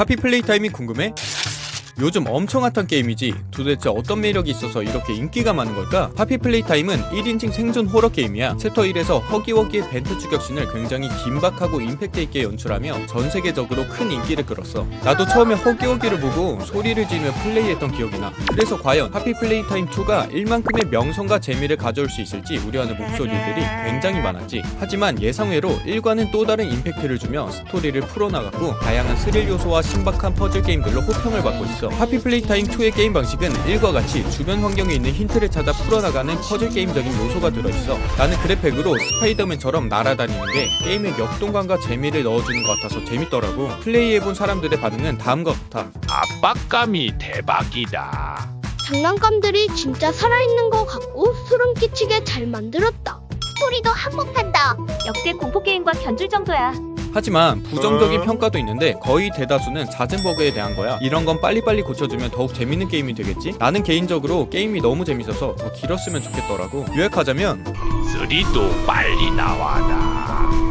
하피 플레이 타임이 궁금해? 요즘 엄청 핫한 게임이지 도대체 어떤 매력이 있어서 이렇게 인기가 많은 걸까? 하피 플레이 타임은 1인칭 생존 호러 게임이야. 챕터 1에서 허기워기의 벤트 추격신을 굉장히 긴박하고 임팩트 있게 연출하며 전 세계적으로 큰 인기를 끌었어. 나도 처음에 허기워기를 보고 소리를 지르며 플레이했던 기억이 나. 그래서 과연 하피 플레이 타임 2가 1만큼의 명성과 재미를 가져올 수 있을지 우려하는 목소리들이 굉장히 많았지. 하지만 예상외로 1과는 또 다른 임팩트를 주며 스토리를 풀어나갔고 다양한 스릴 요소와 신박한 퍼즐 게임들로 호평을 받고 있어 하피 플레이 타임 2의 게임 방식은 1과 같이 주변 환경에 있는 힌트를 찾아 풀어나가는 퍼즐 게임적인 요소가 들어있어 나는 그래픽으로 스파이더맨처럼 날아다니는 게 게임의 역동감과 재미를 넣어주는 것 같아서 재밌더라고 플레이해본 사람들의 반응은 다음과 같아 압박감이 대박이다. 장난감들이 진짜 살아있는 것 같고 소름 끼치게 잘 만들었다. 스토리도 한몫한다. 역대 공포 게임과 견줄 정도야. 하지만 부정적인 평가도 있는데 거의 대다수는 잦은 버그에 대한 거야. 이런 건 빨리빨리 고쳐주면 더욱 재밌는 게임이 되겠지? 나는 개인적으로 게임이 너무 재밌어서 더 길었으면 좋겠더라고. 요약하자면 3도 빨리 나와라.